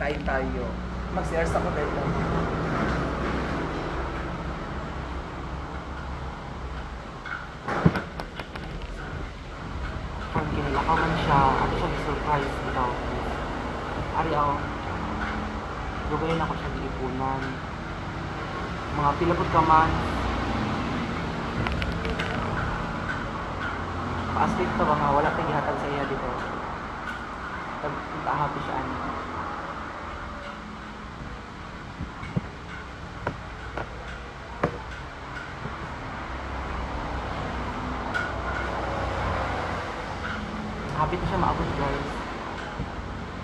kain tayo. Mag-CRs ako dahil lang. Kung kinilakaw man siya, ano siya surprise without Ari ako. Lugayin ako siya giipunan. Mga pilapot ka man. Pa-asleep to ba nga, wala tayo gihatag sa iya dito. Pag punta happy siya ano. Happy na siya maabot guys.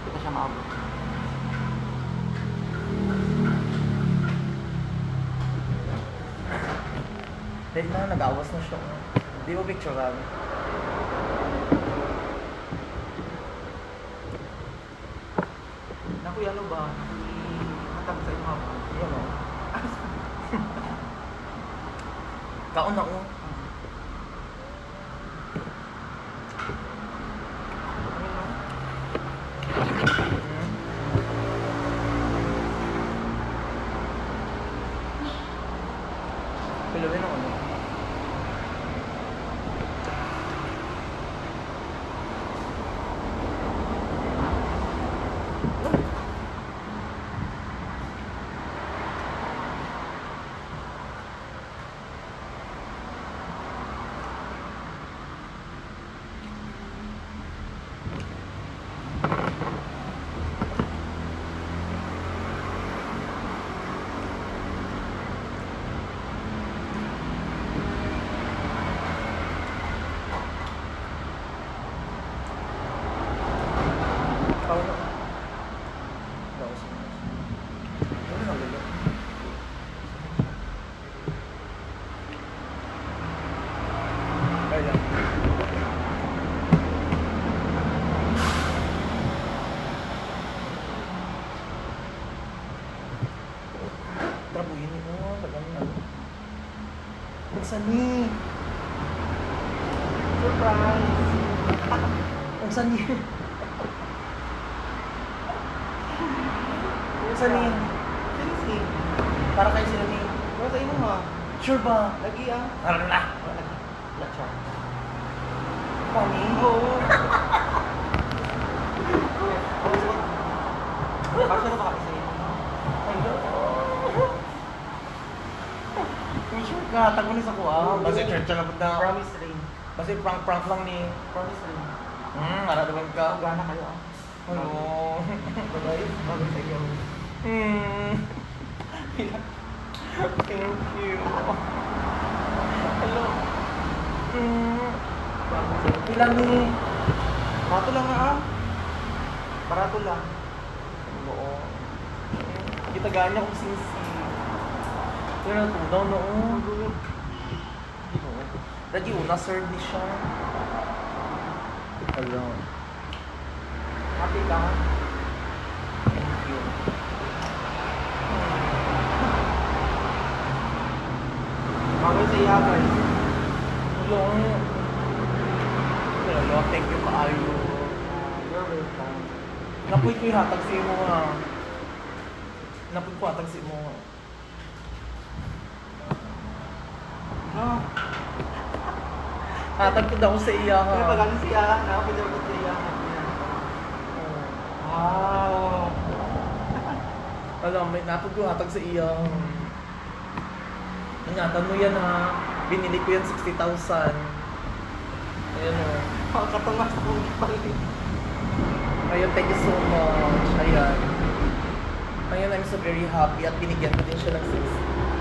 Happy na siya maabot. Dahil na, nag-awas na siya. Di mo picturean. Naku, ano ba? Hatag sa inyo ako. Yan o. Kaon na o. Pilawin ako no. Kaon na. Kaos na. Ano na ulit? Kaya. Trabuhin mo, tagang ano. Buksan ni. Surprise! Buksan ni. Buksan ni. Seriously? Para kayo sila ni. Wala sa inyo ha? Sure ba? Lagi ah. Wala lagi. Siya. Funny. Oo. Kasya na ba kami sa inyo? Hello. Ka, tagulis ako ah. Basta church na punta. Promise ring. Basta prank-prank lang ni. Promise ring. Hmm, ara naman ka. Gana kayo ah. Hello. Bye-bye. Bagay sa iyo. Hmm. Thank you. Hello. Hmm. Ilan ni? Barato lang ah. Barato lang. Oo. Kita ganya kong sisi. Pero natunaw noon. Lagi una serve ni siya. Hello. Happy ka? Thank you. Bagay sa iya guys. Hello. Hello, thank you kaayo. You're welcome. Napoy ko yung hatag sa imo nga. Napoy ko hatag sa imo nga. Ah. Hatag ko daw sa iya ha. Kaya pag ano siya, nakapit ako sa iya. Wow. Alam, may napag ko hatag sa iya. Ingatan mo yan ha. Binili ko yan 60,000. Ayan o. Makatungas kong balik. Ayun, thank you so much. Ayan. Ayan, I'm so very happy at binigyan ko din siya ng 60.